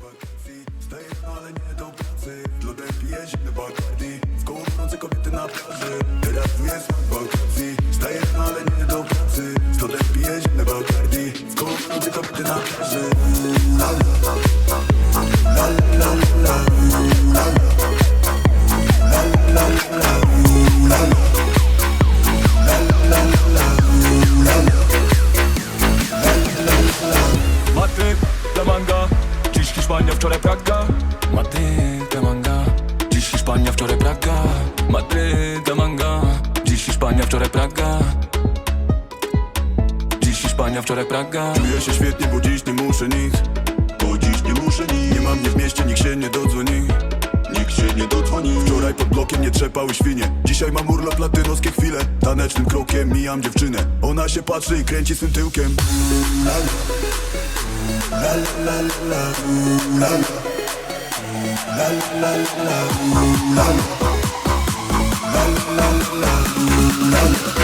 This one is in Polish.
wakacji Staję ale nie do pracy. Lodem piję zimny Bacardi W koło gorące kobiety na plaży. Teraz tu jest smak wakacji Staję ale nie do pracy. Lodem piję zimny Bacardi W koło gorące kobiety na plaży wczoraj Praga. Madryt, Manga Dziś Hiszpania, wczoraj Praga. Madryt, Manga Dziś Hiszpania, wczoraj Praga. Dziś Hiszpania, wczoraj Praga. Czuję się świetnie, bo dziś nie muszę nic Bo dziś nie muszę nic. Nie mam mnie w mieście, nikt się nie dodzwoni trzepały świnie Dzisiaj mam urlop, latynoskie chwile Tanecznym krokiem mijam dziewczynę Ona się patrzy i kręci swym tyłkiem la la La la La la la la La la La la la la